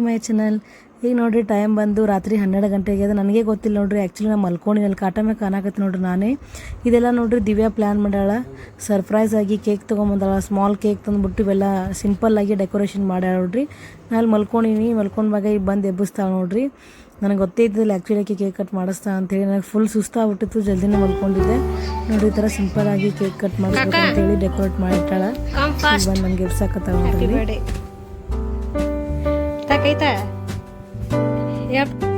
To my channel. ಈಗ ನೋಡ್ರಿ time ಬಂದು ರಾತ್ರಿ ಹನ್ನೆರಡು ಗಂಟೆಗೆ ಅದು ನನಗೆ ಗೊತ್ತಿಲ್ಲ ನೋಡ್ರಿ ಆ್ಯಕ್ಚುಲಿ ನಾನು ಮಲ್ಕೊಂಡು ಅಲ್ಲಿ ಕಾಟ ಮೇಲೆ ಕಾಣಕತ್ತಿ ನೋಡ್ರಿ ನಾನೇ. ಇದೆಲ್ಲ ನೋಡ್ರಿ ದಿವ್ಯಾ ಪ್ಲ್ಯಾನ್ ಮಾಡ್ಯಾಳ. ಸರ್ಪ್ರೈಸ್ ಆಗಿ ಕೇಕ್ ತೊಗೊಂಬಂದಾಳ. ಸ್ಮಾಲ್ ಕೇಕ್ ತಂದುಬಿಟ್ಟು ಇವೆಲ್ಲ ಸಿಂಪಲ್ ಆಗಿ ಡೆಕೋರೇಷನ್ ಮಾಡ್ಯಾಳ ನೋಡ್ರಿ. ನಾನು ಅಲ್ಲಿ ಮಲ್ಕೊಂಡಿನಿ. ಮಲ್ಕೊಂಡಾಗ ಈಗ ಬಂದು ಎಬ್ಬಿಸ್ತಾಳೆ ನೋಡ್ರಿ. ನನಗೆ ಗೊತ್ತೇ ಇದ್ದಿಲ್ಲ ಆ್ಯಕ್ಚುಲಿ ಆಕೆ ಕೇಕ್ ಕಟ್ ಮಾಡಿಸ್ತಾ ಅಂತೇಳಿ. ನನಗೆ ಫುಲ್ ಸುಸ್ತಾಗ್ಬಿಟ್ಟಿತ್ತು. ಜಲ್ದಿನೇ ಮಲ್ಕೊಂಡಿದ್ದೆ. ನೋಡಿ ಈ ಥರ ಸಿಂಪಲ್ ಆಗಿ ಕೇಕ್ ಕಟ್ ಮಾಡಿಸ್ಬೇಕು ಅಂತೇಳಿ ಡೆಕೋರೇಟ್ ಮಾಡಿಟ್ಟಾಳ. ಬಂದು ನನಗೆ ಎಬ್ಸಾಕತ್ತಾಳ ನೋಡ್ರಿ birthday ತಾಕೈತಾ ಯಪ್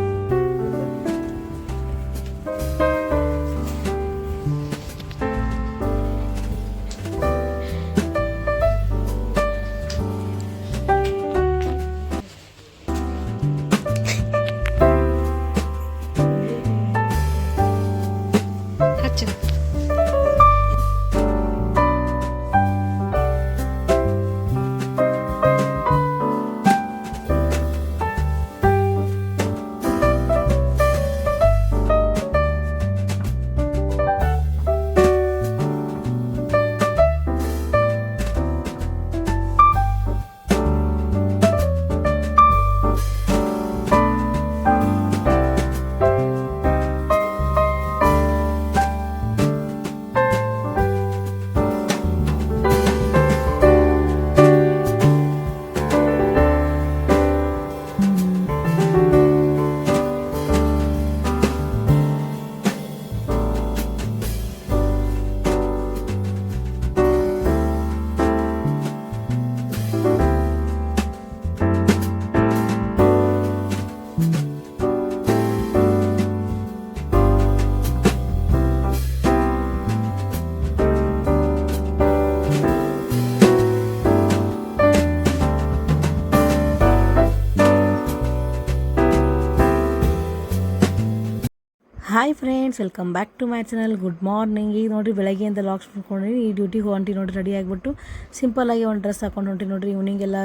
Hi friends welcome back to my channel good morning ಈಗ ನೋಡಿರಿ ಬೆಳಗ್ಗೆಯಿಂದ ಲಾಕ್ಸ್ ಮಾಡ್ಕೊಂಡಿರಿ. ಈ ಡ್ಯೂಟಿಗೆ ಹೊಂಟಿ ನೋಡಿ ರೆಡಿ ಆಗಿಬಿಟ್ಟು ಸಿಂಪಲ್ಲಾಗಿ ಒಂದು ಡ್ರೆಸ್ ಹಾಕೊಂಡು ಹೊಂಟಿ ನೋಡಿರಿ. ಈವ್ನಿಂಗ್ ಎಲ್ಲ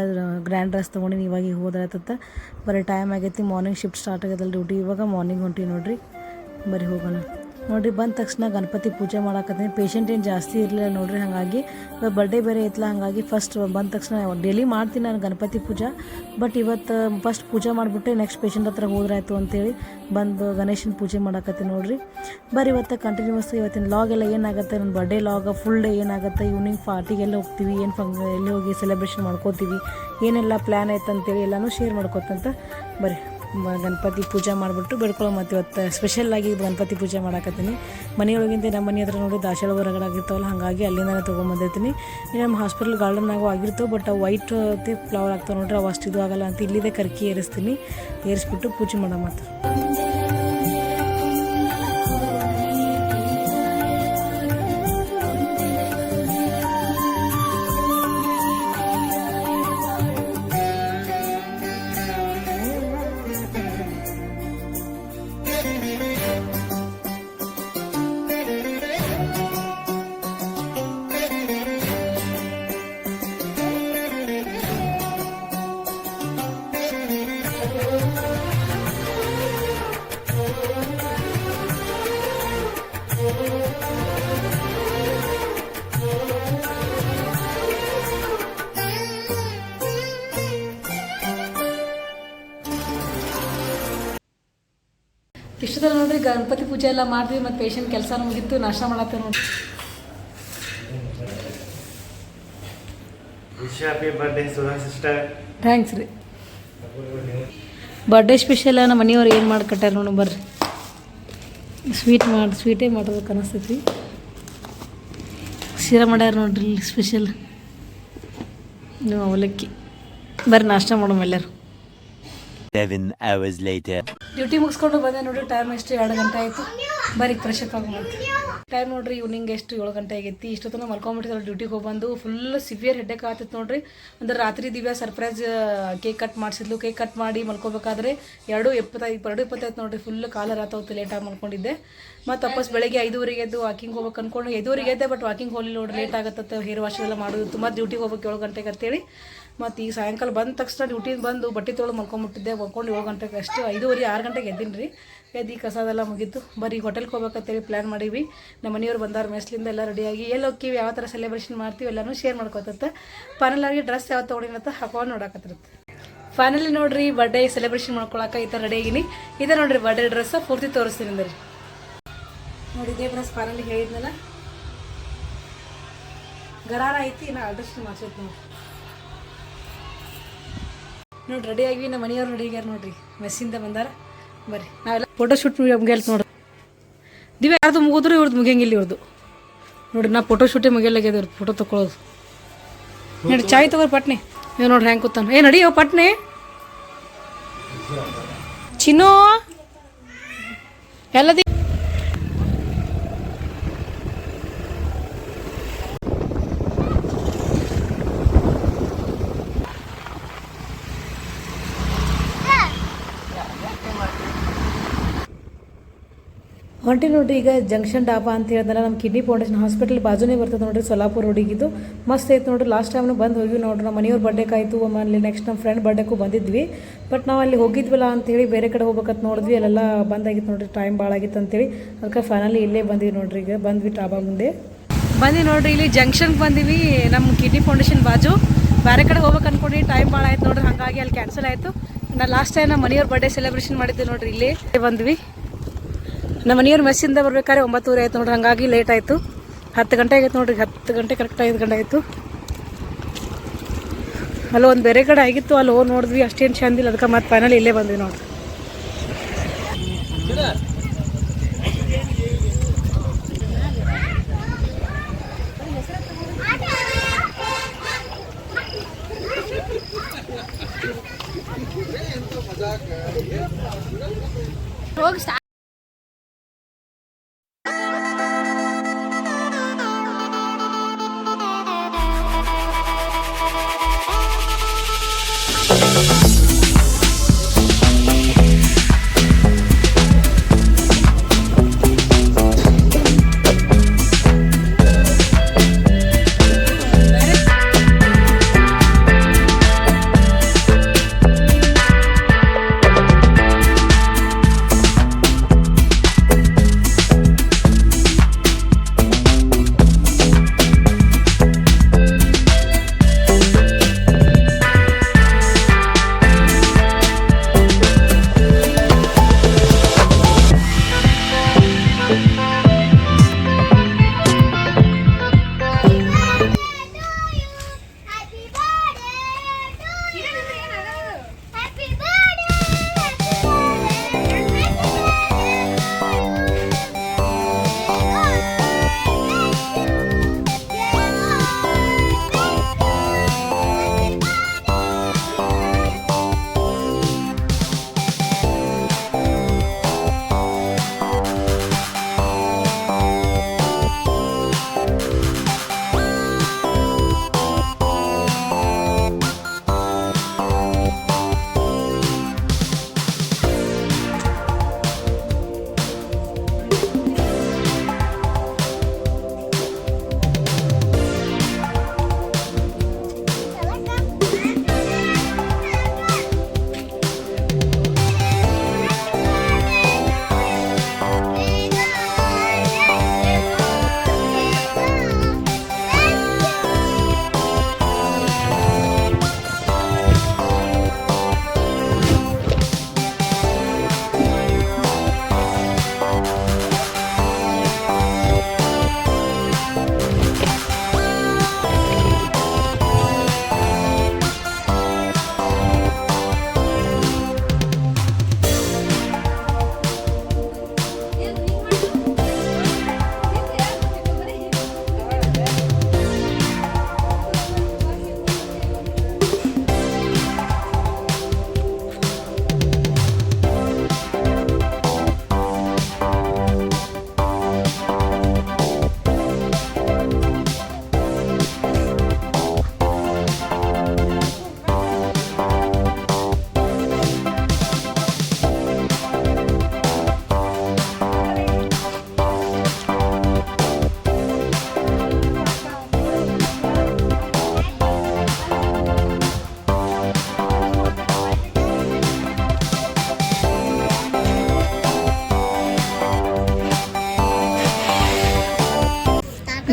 ಗ್ರ್ಯಾಂಡ್ ಡ್ರೆಸ್ ತೊಗೊಂಡಿನಿ. ಇವಾಗ ಹೋದ್ರತ್ತ ಬರೀ ಟೈಮ್ ಆಗೈತಿ. ಮಾರ್ನಿಂಗ್ ಶಿಫ್ಟ್ ಸ್ಟಾರ್ಟ್ ಆಗೈತಲ್ಲ ಡ್ಯೂಟಿ ಇವಾಗ ಮಾರ್ನಿಂಗ್ ಹೊಂಟಿ ನೋಡಿರಿ. ಬರೀ ಹೋಗೋಣ. ನೋಡಿರಿ, ಬಂದ ತಕ್ಷಣ ಗಣಪತಿ ಪೂಜೆ ಮಾಡಾಕತ್ತೀನಿ. ಪೇಷಂಟ್ ಏನು ಜಾಸ್ತಿ ಇರಲಿಲ್ಲ ನೋಡ್ರಿ, ಹಾಗಾಗಿ ಬರ್ಡೇ ಬೇರೆ ಐತಲ್ಲ ಹಾಗಾಗಿ ಫಸ್ಟ್ ಬಂದ ತಕ್ಷಣ ಡೈಲಿ ಮಾಡ್ತೀನಿ ನಾನು ಗಣಪತಿ ಪೂಜಾ. ಬಟ್ ಇವತ್ತು ಫಸ್ಟ್ ಪೂಜೆ ಮಾಡಿಬಿಟ್ಟು ನೆಕ್ಸ್ಟ್ ಪೇಷಂಟ್ ಹತ್ರ ಹೋದ್ರಾಯ್ತು ಅಂತೇಳಿ ಬಂದು ಗಣೇಶನ ಪೂಜೆ ಮಾಡಾಕತ್ತೀನಿ ನೋಡ್ರಿ. ಬರೀ ಇವತ್ತು ಕಂಟಿನ್ಯೂಸ್ ಇವತ್ತಿನ ಲಾಗ್ ಎಲ್ಲ ಏನಾಗುತ್ತೆ ನನ್ನ ಬರ್ಡೇ ಲಾಗ್ ಫುಲ್ ಡೇ ಏನಾಗುತ್ತೆ ಈವ್ನಿಂಗ್ ಪಾರ್ಟಿಗೆಲ್ಲ ಹೋಗ್ತೀವಿ, ಏನು ಫಂಕ್ ಎಲ್ಲಿ ಹೋಗಿ ಸೆಲೆಬ್ರೇಷನ್ ಮಾಡ್ಕೋತೀವಿ, ಏನೆಲ್ಲ ಪ್ಲ್ಯಾನ್ ಐತೆ ಅಂತೇಳಿ ಎಲ್ಲನೂ ಶೇರ್ ಮಾಡ್ಕೋತಂತ ಬರ್ರಿ ಗಣಪತಿ ಪೂಜೆ ಮಾಡಿಬಿಟ್ಟು ಬೇಡ್ಕೊಳ್ಳೋ ಮತ್ತು ಇವತ್ತು ಸ್ಪೆಷಲ್ ಆಗಿ ಗಣಪತಿ ಪೂಜೆ ಮಾಡಾಕತ್ತೀನಿ. ಮನೆಯೊಳಗಿಂದ ನಮ್ಮ ಮನೆ ಹತ್ರ ನೋಡಿ ದಾಸವಾಳ ಹೊರಗಡೆ ಆಗಿರ್ತಾವಲ್ಲ ಹಾಗಾಗಿ ಅಲ್ಲಿಂದನೇ ತೊಗೊಂಬಂದಿರ್ತೀನಿ. ನಮ್ಮ ಹಾಸ್ಪಿಟಲ್ ಗಾರ್ಡನ್ನಾಗೂ ಆಗಿರ್ತಾವೆ ಬಟ್ ಅವು ವೈಟ್ ಫ್ಲವರ್ ಆಗ್ತಾವೆ ನೋಡ್ರಿ, ಅವು ಅಷ್ಟು ಇದು ಆಗಲ್ಲ ಅಂತ ಇಲ್ಲಿದೆ ಕರ್ಕಿ ಏರಿಸ್ತೀನಿ. ಏರಿಸ್ಬಿಟ್ಟು ಪೂಜೆ ಮಾಡೋ ಮತ್ತು ಇಷ್ಟದಲ್ಲಿ ನೋಡ್ರಿ ಗಣಪತಿ ಪೂಜೆ ಎಲ್ಲ ಮಾಡಿದ್ವಿ ಮತ್ತು ಪೇಷಂಟ್ ಕೆಲಸ ಮುಗಿತ್ತು ನಾಷ್ಟ ಮಾಡತ್ತೆ ನೋಡ್ರಿ. ಥ್ಯಾಂಕ್ಸ್ ರೀ. ಬರ್ಡೇ ಸ್ಪೆಷಲ್ ನಮ್ಮ ಮನೆಯವ್ರು ಏನು ಮಾಡಿ ಕಟ್ಟಾರ ನೋಡಿ ಬರ್ರಿ. ಸ್ವೀಟ್ ಮಾಡಿ ಸ್ವೀಟೇ ಮಾಡ್ಬೇಕು ಅನಿಸ್ತೈತಿ. ಶಿರ ಮಾಡ್ಯಾರ ನೋಡ್ರಿ ಸ್ಪೆಷಲ್ ನೀವು ಅವಲಕ್ಕಿ. ಬರ್ರಿ ನಾಷ್ಟ ಮಾಡೋಣ ಎಲ್ಲರೂ. Seven hours later. ಡ್ಯೂಟಿ ಮುಗಿಸ್ಕೊಂಡು ಬಂದೆ ನೋಡ್ರಿ ಟೈಮ್ ಎಷ್ಟು? ಎರಡು ಗಂಟೆ ಆಯಿತು. ಬರೀ ಫ್ರೆಶ್ ಅಪ್ ಆಗಿ ಟೈಮ್ ನೋಡ್ರಿ ಇವ್ನಿಂಗ್ ಎಷ್ಟು? ಏಳು ಗಂಟೆ ಆಗೈತಿ. ಇಷ್ಟೊತ್ತನ ಮಲ್ಕೊಂಬಿಟ್ಟಿದ್ರು ಡ್ಯೂಟಿಗೆ ಹೋಗ್ಬಂದು ಫುಲ್ ಸಿವಿಯರ್ ಹೆಡ್ಡೇಕ್ ಆಗ್ತಿತ್ತು ನೋಡ್ರಿ. ಅಂದ್ರೆ ರಾತ್ರಿ ದಿವ್ಯ ಸರ್ಪ್ರೈಸ್ ಕೇಕ್ ಕಟ್ ಮಾಡಿಸಿದ್ಲು. ಕೇಕ್ ಕಟ್ ಮಾಡಿ ಮಲ್ಕೋಬೇಕಾದ್ರೆ ಎರಡು ಎಪ್ಪತ್ತೈದು ಎರಡು ಇಪ್ಪತ್ತೈದು ನೋಡ್ರಿ. ಫುಲ್ ಕಾಲ ರಾತ ಹೋಗ್ತು ಲೇಟಾಗಿ ಮಲ್ಕೊಂಡಿದ್ದೆ. ಮತ್ತು ವಾಪಸ್ ಬೆಳಗ್ಗೆ ಐದುವರೆಗೆ ಎದ್ದು ವಾಕಿಂಗ್ ಹೋಗ್ಬೇಕು ಅನ್ಕೊಂಡು ಐದುವರೆಗೆ ಎದ್ದೆ ಬಟ್ ವಾಕಿಂಗ್ ಹೋಗ್ಲಿಲ್ಲ ನೋಡ್ರಿ. ಲೇಟ್ ಆಗತ್ತೆ ಹೇರ್ ವಾಶ್ ಎಲ್ಲ ಮಾಡೋದು. ತುಂಬ ಡ್ಯೂಟಿಗೆ ಹೋಗ್ಬೇಕು ಏಳು ಗಂಟೆಗೆ ಅಂತೇಳಿ. ಮತ್ತು ಈಗ ಸಾಯಂಕಾಲ ಬಂದ ತಕ್ಷಣ ಡ್ಯೂಟಿಗೆ ಬಂದು ಬಟ್ಟೆ ತೊಳೆದು ಮಲ್ಕೊಂಬಿಟ್ಟಿದ್ದೆ ಮಲ್ಕೊಂಡು ಏಳು ಗಂಟೆಗೆ ಅಷ್ಟು ಐದೂವರೆ, ಆರು ಗಂಟೆಗೆ ಎದ್ದೀನಿ ರೀ ಎದ್ದು ಈ ಕಸದೆಲ್ಲ ಮುಗೀತು. ಬರೀ ಹೋಟೆಲ್ಗೆ ಹೋಗ್ಬೇಕಂತೇಳಿ ಪ್ಲ್ಯಾನ್ ಮಾಡೀವಿ. ನಮ್ಮ ಮನೆಯವರು ಬಂದಾರ, ಮೆಸ್ಲಿಂದ ಎಲ್ಲ ರೆಡಿಯಾಗಿ ಎಲ್ಲಿ ಹೋಗ್ತೀವಿ, ಯಾವ ಥರ ಸೆಲೆಬ್ರೇಷನ್ ಮಾಡ್ತೀವಿ ಎಲ್ಲನೂ ಶೇರ್ ಮಾಡ್ಕೊತತ್ತ ಫೈನಲ್ ಆಗಿ ಡ್ರೆಸ್ ಯಾವ ತೊಗೊಂಡಿನತ್ತ ಹಾಕೊಂಡು ನೋಡಕತ್ತಿರುತ್ತೆ. ಫೈನಲಿ ನೋಡಿರಿ ಬರ್ಡೇ ಸೆಲೆಬ್ರೇಷನ್ ಮಾಡ್ಕೊಳಕ್ಕೆ ಈ ಥರ ರೆಡಿ ಆಗಿನಿ. ಇದೆ ನೋಡಿರಿ ಬರ್ಡೇ ಡ್ರೆಸ್ ಪೂರ್ತಿ ತೋರಿಸ್ತೀನಿ ಅಂದ್ರಿ. ನೋಡಿ, ಇದೇ ಡ್ರೆಸ್ ಫೈನಲಿ ಹೇಳಿದ್ನಲ್ಲ. ಗರಾರ ಐತಿ, ನಾ ಅಡ್ರೆಸ್ ಮಾಡ್ಸೋದು ನೋಡಿ ನೋಡಿ ರೆಡಿ ಆಗಿ ನಮ್ಮ ಮನೆಯವ್ರು ರೆಡಿ ಆಗ್ಯಾರ ನೋಡ್ರಿ. ಮೆಸ್ಸಿಂದ ಬಂದಾರ. ಬರ್ರಿ. ನಾವೆಲ್ಲ ಫೋಟೋ ಶೂಟ್ ಮುಗಿಯಲ್ ನೋಡ್ರಿ ದಿವ್ಯ ಯಾರ್ದು ಮುಗಿದ್ರು ಇವ್ರದ್ದು ಮುಗಿಯಂಗಿಲ್ಲ ಇವ್ರದ್ದು ನೋಡಿ, ನಾ ಫೋಟೋ ಶೂಟೇ ಮುಗಿಯಲ್ಲಾಗ್ಯದ ಇವ್ರದ್ದು ಫೋಟೋ ತೊಗೊಳೋದು ನೋಡಿ, ಚಾಯ್ ತಗೋರಿ ಪಟ್ನಿ. ಇವ್ ನೋಡ್ರಿ ಹೆಂಗೆ ಕೂತಾನ. ಏ, ನಡಿ ಪಟ್ನಿ. ಚಿನ್ನೋ. ಎಲ್ಲದಿ ಹೊಂಟಿ ನೋಡ್ರಿ, ಈಗ ಜಂಕ್ಷನ್ ಡಾಬಾ ಅಂತ ಹೇಳಿದ್ರೆ ನಮ್ಮ ಕಿಡ್ನಿ ಫೌಂಡೇಶನ್ ಹಾಸ್ಪಿಟಲ್ ಬಾಜುನೇ ಬರ್ತದೆ ನೋಡ್ರಿ, ಸೊಲಾಪುರ ರೋಡಿಗಿದ್ದು ಮಸ್ತ್ ಐತೆ ನೋಡ್ರಿ ಲಾಸ್ಟ್ ಟೈಮ್ನು ಬಂದು ಹೋಗಿ ನೋಡ್ರಿ ನಮ್ಮ ಮನೆಯವ್ರ ಬರ್ಡೆ ಆಯಿತು ಆಮೇಲೆ ನೆಕ್ಸ್ಟ್ ನಮ್ಮ ಫ್ರೆಂಡ್ ಬರ್ಡೇಗೂ ಬಂದಿದ್ವಿ. ಬಟ್ ನಾವು ಅಲ್ಲಿ ಹೋಗಿದ್ವಲ್ಲ ಅಂತೇಳಿ ಬೇರೆ ಕಡೆ ಹೋಗ್ಬೇಕಂತ ನೋಡಿದ್ವಿ, ಅಲ್ಲೆಲ್ಲ ಬಂದಾಗಿತ್ತು ನೋಡ್ರಿ ಟೈಮ್ ಭಾಳ ಆಗಿತ್ತು ಅಂತೇಳಿ. ಅದಕ್ಕೆ ಫೈನಲಿ ಇಲ್ಲೇ ಬಂದ್ವಿ ನೋಡ್ರಿ, ಈಗ ಬಂದ್ವಿ ಡಾಬಾ ಮುಂದೆ. ಬಂದ್ವಿ ನೋಡ್ರಿ, ಇಲ್ಲಿ ಜಂಕ್ಷನ್ಗೆ ಬಂದಿವಿ ನಮ್ಮ ಕಿಡ್ನಿ ಫೌಂಡೇಶನ್ ಬಾಜು. ಬೇರೆ ಕಡೆ ಹೋಗ್ಬೇಕು ಅನ್ಕೊಂಡು ಟೈಮ್ ಭಾಳ ಆಯ್ತು ನೋಡ್ರಿ, ಹಾಗಾಗಿ ಅಲ್ಲಿ ಕ್ಯಾನ್ಸಲ್ ಆಯಿತು. ನಾ ಲಾಸ್ಟ್ ಟೈಮ್ ನಮ್ಮ ಮನೆಯವ್ರ ಬರ್ಡೇ ಸೆಲೆಬ್ರೇಷನ್ ಮಾಡಿದ್ದೆ ನೋಡ್ರಿ, ಇಲ್ಲಿ ಬಂದ್ವಿ. ನಮ್ಮ ಮನೆಯವ್ರ ಮೆಸ್ಸಿಂದ ಬರ್ಬೇಕಾದ್ರೆ ಒಂಬತ್ತೂವರೆ ಆಯ್ತು ನೋಡ್ರಿ, ಹಂಗಾಗಿ ಲೇಟ್ ಆಯಿತು. ಹತ್ತು ಗಂಟೆ ಆಗೈತೆ ನೋಡ್ರಿ, ಹತ್ತು ಗಂಟೆ ಕರೆಕ್ಟ್ ಐದು ಗಂಟೆ ಆಯಿತು. ಅಲ್ಲಿ, ಒಂದು ಬೇರೆ ಕಡೆ ಆಗಿತ್ತು, ಅಲ್ಲಿ ಹೋಗಿ ನೋಡಿದ್ವಿ, ಅಷ್ಟೇನು ಚಂದಿಲ್ಲ ಅದಕ್ಕೆ ಮತ್ತೆ ಫೈನಲ್ ಇಲ್ಲೇ ಬಂದ್ವಿ ನೋಡ್ರಿ.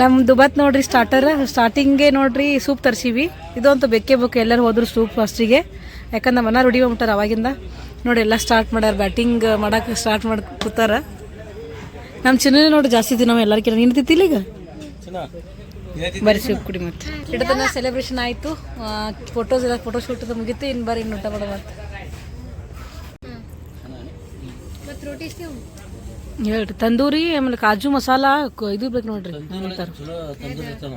ನಮ್ದು ದುಬತ್ ನೋಡ್ರಿ ಸ್ಟಾರ್ಟರ್ ಸ್ಟಾರ್ಟಿಂಗ್ಗೆ ನೋಡ್ರಿ ಸೂಪ್ ತರ್ಸಿವಿ. ಇದಂತೂ ಬೆಕ್ಕೆ ಬೇಕು ಎಲ್ಲರೂ ಹೋದ್ರು ಸೂಪ್ ಫಸ್ಟಿಗೆ ಯಾಕಂದ್ರೆ ಮನ ರೂಢಿ ಮಾಡ್ಬಿಟ್ಟಾರ ಅವಾಗಿಂದ. ನೋಡಿ ಎಲ್ಲ ಸ್ಟಾರ್ಟ್ ಮಾಡ್ಯಾರ ಬ್ಯಾಟಿಂಗ್ ಮಾಡಕ್ಕೆ ಸ್ಟಾರ್ಟ್ ಮಾಡಿ ಕೂತಾರ ನಮ್ಮ ಚಿನ್ನ ನೋಡಿ ಜಾಸ್ತಿ ದಿನ ಎಲ್ಲರಿಗಿಂತ ನಿಂತಿತ್ತಿಲ್ಲ ತಿತ್ತಿಲ್ಲ ಈಗ? ಬರಿ ಸೂಪ್ ಕುಡಿ ಮತ್ತೆ. ಇಡತನ ಸೆಲೆಬ್ರೇಷನ್ ಆಯಿತು. ಫೋಟೋಸ್ ಎಲ್ಲ ಫೋಟೋ ಶೂಟ್ ಮುಗೀತು. ಇನ್ನು ಬರೀ ಇನ್ನು ಊಟ ಮಾಡೋ ಮತ್ತೆ ಮತ್ತು ರೋಟಿ ಇಸ್ತೀವಿ ಹೇಳ್ರಿ. ತಂದೂರಿ ಆಮೇಲೆ ಕಾಜು ಮಸಾಲ ಕ- ಇದು ಬೇಕು ನೋಡ್ರಿ. ಚಲೋ ತಂದೂರಿ ಇರ್ತಾವ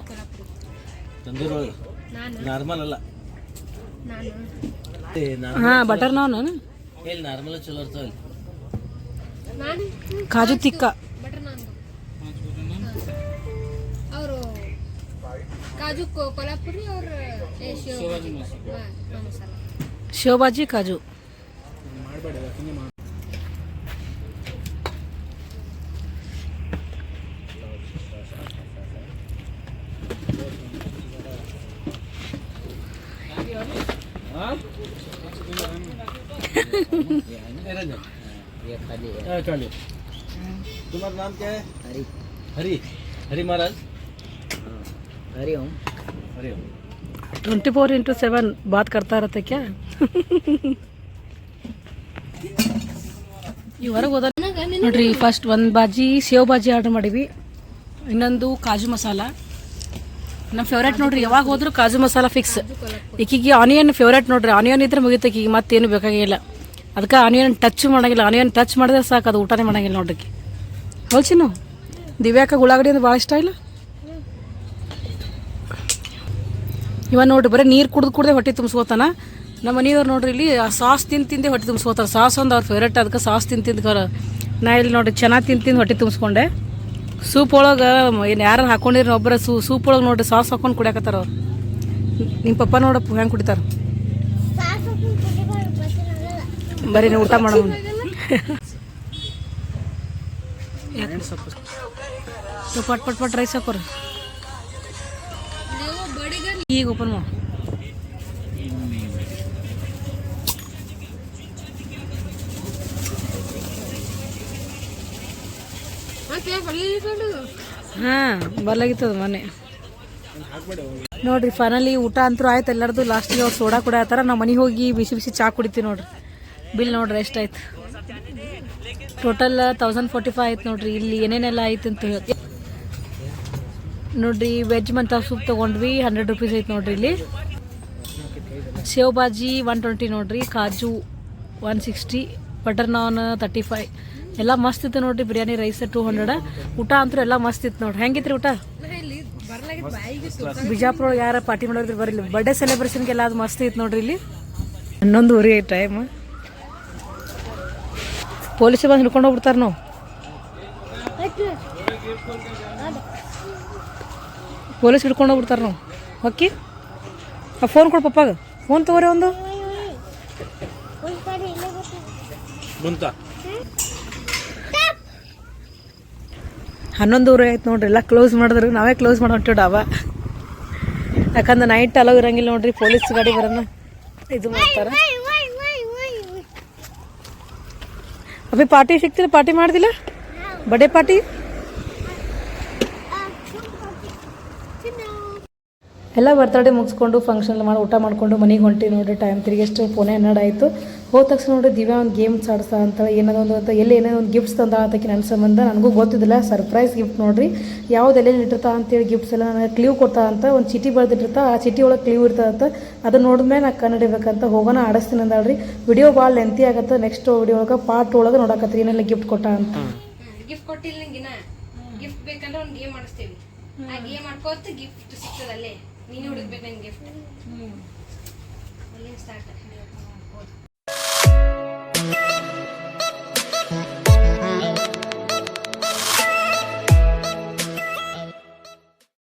ತಂದೂರಿ ಒಳಗೆ. ನಾರ್ಮಲ್ ಅಲ್ಲ. ಹಾ ಬಟರ್ ನಾನ್ ಇಲ್ಲಿ ನಾರ್ಮಲ್ ಚಲೋ ಇರ್ತಾವ ನಾನು? ಕಾಜು ತಿಕ್ಕ. ಬಟರ್ ನಾನ್ ಅವರು ಕಾಜು ಕೊ- ಕೊಲ್ಹಾಪುರಿ ಅವ್ರ ಏ, ಶೇವ್ ಭಾಜಿ. ಹಾ, ಹಾ, ಮಸಾಲ ಶೇವ್ ಭಾಜಿ ಕಾಜು हाँ, चालीस तुम्हारा नाम क्या है Hari Hari Hari Maharaj Hari Om Hari Om twenty four into seven Baat ಕರ್ತಾ ಇರತ್ತೆ ಕ್ಯಾ ಈ ಹೊರಗೆ ಹೋದ ನೋಡ್ರಿ ಫಸ್ಟ್ ಒಂದು ಬಾಜಿ ಸೇವ್ ಬಾಜಿ ಆರ್ಡರ್ ಮಾಡೀವಿ ಇನ್ನೊಂದು ಕಾಜು ಮಸಾಲ ನಮ್ಮ ಫೇವ್ರೇಟ್ ನೋಡ್ರಿ ಯಾವಾಗ ಹೋದ್ರು ಕಾಜು ಮಸಾಲ ಫಿಕ್ಸ್ ಈಕಿಗೆ ಆನಿಯನ್ ಫೇವ್ರೇಟ್ ನೋಡ್ರಿ ಆನಿಯನ್ ಇದ್ರೆ ಮುಗಿತು ಈಕಿಗೆ ಮತ್ತೇನು ಬೇಕಾಗಿಲ್ಲ ಅದಕ್ಕೆ ಆನಿಯನ್ ಟಚ್ ಮಾಡಂಗಿಲ್ಲ. ಆನಿಯನ್ ಟಚ್ ಮಾಡಿದ್ರೆ ಸಾಕು, ಅದು ಊಟನೇ ಮಾಡಂಗಿಲ್ಲ ನೋಡ್ರಿ ಹೋಲ್ಸಿನ ದಿವ್ಯಾಕ ಉಳ್ಳಾಗಡ್ಡಿ ಅಂದ್ರೆ ಭಾಳ ಇಷ್ಟ ಇಲ್ಲ? ಇವ ನೋಡ್ರಿ, ಬರೀ ನೀರು ಕುಡ್ದು ಕುಡ್ದೆ ಹೊಟ್ಟೆ ತುಂಬಿಸ್ಕೋತಾನ. ನಮ್ಮ ಮನೆಯವ್ರು ನೋಡ್ರಿ ಇಲ್ಲಿ, ಆ ಸಾಸ್ ತಿಂದು ತಿಂದೆ ಹೊಟ್ಟೆ ತುಂಬಿಸ್ಕೋತಾರೆ. ಸಾಸ್ ಒಂದು ಅವ್ರ ಫೇವ್ರೇಟ್ ಅದಕ್ಕೆ ಸಾಸ್ ತಿಂದು ತಿಂದ ನಾ ಇಲ್ಲಿ ನೋಡ್ರಿ ಚೆನ್ನಾಗಿ ತಿಂದು ತಿಂದು ಹೊಟ್ಟೆ ತುಂಬಿಸ್ಕೊಂಡೆ. ಸೂಪ್ ಒಳಗೆ, ಏನು ಯಾರು ಹಾಕೊಂಡಿರೋ ಒಬ್ಬರ ಸೂಪ್ ಒಳಗೆ ನೋಡ್ರಿ ಸಾಸ್ ಹಾಕೊಂಡು ಕುಡಿಯಾಕತ್ತಾರ ಅವ್ರು. ನಿಮ್ಮ ಪಪ್ಪ ನೋಡಪ್ಪ, ಹೆಂಗೆ ಕುಡಿತಾರ? ಬರೀ ನೀವು ಊಟ ಮಾಡೋ ಪಟ್ ಪಟ್ ಪಟ್ ರೈಸ್ ಹಾಕೋರಿ. ಈಗ ಓಪನ್ ಮಾಡಿ. ಹಾಂ ಬರ್ಲಾಗಿತ್ತದ ಮನೆ ನೋಡ್ರಿ ಫೈನಲಿ ಊಟ ಅಂತೂ ಆಯ್ತು. ಎಲ್ಲರದು ಲಾಸ್ಟಿಗೆ ಅವ್ರು ಸೋಡಾ ಕೂಡ ಆತರ ನಾವು ಮನೆಗೆ ಹೋಗಿ ಬಿಸಿ ಬಿಸಿ ಚಾ ಕುಡಿತೀವಿ ನೋಡ್ರಿ. ಬಿಲ್ ನೋಡ್ರಿ ಎಷ್ಟಾಯ್ತು? ಟೋಟಲ್ ತೌಸಂಡ್ ಫೋರ್ಟಿ ಫೈವ್ ಆಯ್ತು ನೋಡ್ರಿ. ಇಲ್ಲಿ ಏನೇನೆಲ್ಲ ಆಯ್ತು ಅಂತ ಹೇಳಿ. ನೋಡ್ರಿ ವೆಜ್ ಮಂತ ಸೂಪ್ ತೊಗೊಂಡ್ವಿ ಹಂಡ್ರೆಡ್ ರುಪೀಸ್ ಐತೆ ನೋಡ್ರಿ ಇಲ್ಲಿ. ಸೇವ್ ಬಾಜಿ ಒನ್ ಟ್ವೆಂಟಿ ನೋಡ್ರಿ, kaju one sixty butter naan thirty five ಎಲ್ಲ ಮಸ್ತ್ ಇತ್ತು ನೋಡ್ರಿ, ಬಿರಿಯಾನಿ ರೈಸ್ ಟೂ ಹಂಡ್ರೆಡ್ ಊಟ ಅಂತೂ ಎಲ್ಲ ಮಸ್ತ್ ಇತ್ತು ನೋಡ್ರಿ. ಹೆಂಗಿತ್ರಿ ಊಟ? ಬಿಜಾಪುರ ಯಾರ ಪಾರ್ಟಿ ಮಾಡಿದ್ರಿ ಬರಲಿ ಬರ್ಡೇ ಸೆಲೆಬ್ರೇಷನ್ಗೆಲ್ಲ ಅದು ಮಸ್ತ್ ಇತ್ತು ನೋಡ್ರಿ ಇಲ್ಲಿ. ಹನ್ನೊಂದು ಊರಿ ಟೈಮ್ ಪೊಲೀಸ್ ಬಂದು ಹಿಡ್ಕೊಂಡು ಹೋಗ್ಬಿಡ್ತಾರೆ ನಾವು. ಪೊಲೀಸ್ ಹಿಡ್ಕೊಂಡು ಹೋಗ್ಬಿಡ್ತಾರ ನಾವು. ಓಕೆ ಫೋನ್ ಕೊಡು ಪಪ್ಪಾಗ. ಫೋನ್ ತಗೋರಿ ಒಂದು. ಹನ್ನೊಂದೂವರೆ ಆಯ್ತು ನೋಡ್ರಿ ಎಲ್ಲ ಕ್ಲೋಸ್ ಮಾಡಿದ್ರು. ನಾವೇ ಕ್ಲೋಸ್ ಮಾಡಿ ಹೊಂಟಿವಿ ಡಾಬಾ. ಯಾಕಂದ್ರೆ ನೈಟ್ ಅಲೋ ಇರಂಗಿಲ್ಲ ನೋಡ್ರಿ ಪೊಲೀಸ್ ಗಾಡಿ ಬರೋಣ ಇದು ಮಾಡ್ತಾರೆ. ಅಭಿ ಪಾರ್ಟಿ ಸಿಗ್ತಿಲ್ಲ ಪಾರ್ಟಿ ಮಾಡ್ದಿಲ್ಲ? ಬರ್ಡೇ ಪಾರ್ಟಿ ಎಲ್ಲ ಬರ್ತಡೇ ಮುಗಿಸ್ಕೊಂಡು ಫಂಕ್ಷನ್ ಮಾಡಿ, ಊಟ ಮಾಡ್ಕೊಂಡು ಮನೆಗೆ ಹೊಂಟಿ ನೋಡಿ ಟೈಮ್ ತಿರುಗಿಷ್ಟು ಪೋನೆ ಹನ್ನೆರಡು ಆಯಿತು. ಹೋದ ತಕ್ಷಣ ನೋಡಿ ದಿವ್ಯಾ ಒಂದು ಗೇಮ್ಸ್ ಆಡಿಸ್ತಾ ಅಂತ ಏನೋ ಒಂದು ಅಂತ ಎಲ್ಲಿ ಏನೋ ಒಂದು ಗಿಫ್ಟ್ಸ್ ತಂದ ಅಂತಕ್ಕೆ ನನ್ನ ಸಂಬಂಧ ನನಗೂ ಗೊತ್ತಿದ್ದಿಲ್ಲ ಸರ್ಪ್ರೈಸ್ ಗಿಫ್ಟ್ ನೋಡ್ರಿ. ಯಾವ್ದು ಎಲ್ಲೆಲ್ಲಿ ಇಟ್ಟಿರ್ತಾ ಅಂತೇಳಿ ಗಿಫ್ಟ್ಸ್ ಎಲ್ಲ ನನಗೆ ಕ್ಲೀವ್ ಕೊಡ್ತಾ ಅಂತ ಒಂದು ಚೀಟಿ ಬರೆದಿಟ್ಟಿರ್ತಾ ಆ ಚಿಟಿ ಒಳಗೆ ಕ್ಲೀವ್ ಇರ್ತದ ಅಂತ ಅದನ್ನ ನೋಡಿದ್ಮೇಲೆ ನಾನು ಕನ್ನಡಿಬೇಕಂತ ಹೋಗೋಣ ಆಡಿಸ್ತೀನಿ ಅಂದಾಳ್ರಿ. ವಿಡಿಯೋ ಭಾಳ ಲೆಂತಿ ಆಗತ್ತೆ ನೆಕ್ಸ್ಟ್ ವಿಡಿಯೋ ಒಳಗೆ ಪಾರ್ಟ್ ಒಳಗೆ ನೋಡಕತ್ರಿ ಏನೆಲ್ಲ ಗಿಫ್ಟ್ ಕೊಟ್ಟ ಅಂತ. ಗಿಫ್ಟ್ ಕೊಟ್ಟಿಲ್ಲ ನಂಗಿನ ಗಿಫ್ಟ್ ಬೇಕಂದ್ರೆ ಒಂದು ಗೇಮ್ ಆಡಿಸ್ತೀವಿ. ಆ ಗೇಮ್ ಮಾಡ್ಕೋತ ಗಿಫ್ಟ್ ಸಿಗ್ತದಲ್ಲೇ? ನೀನು ಹುಡುಕ್ಬೇಕು ನಂಗೆ ಗಿಫ್ಟ್ ಅಲ್ಲಿಂದ ಸ್ಟಾರ್ಟ್ Thank you.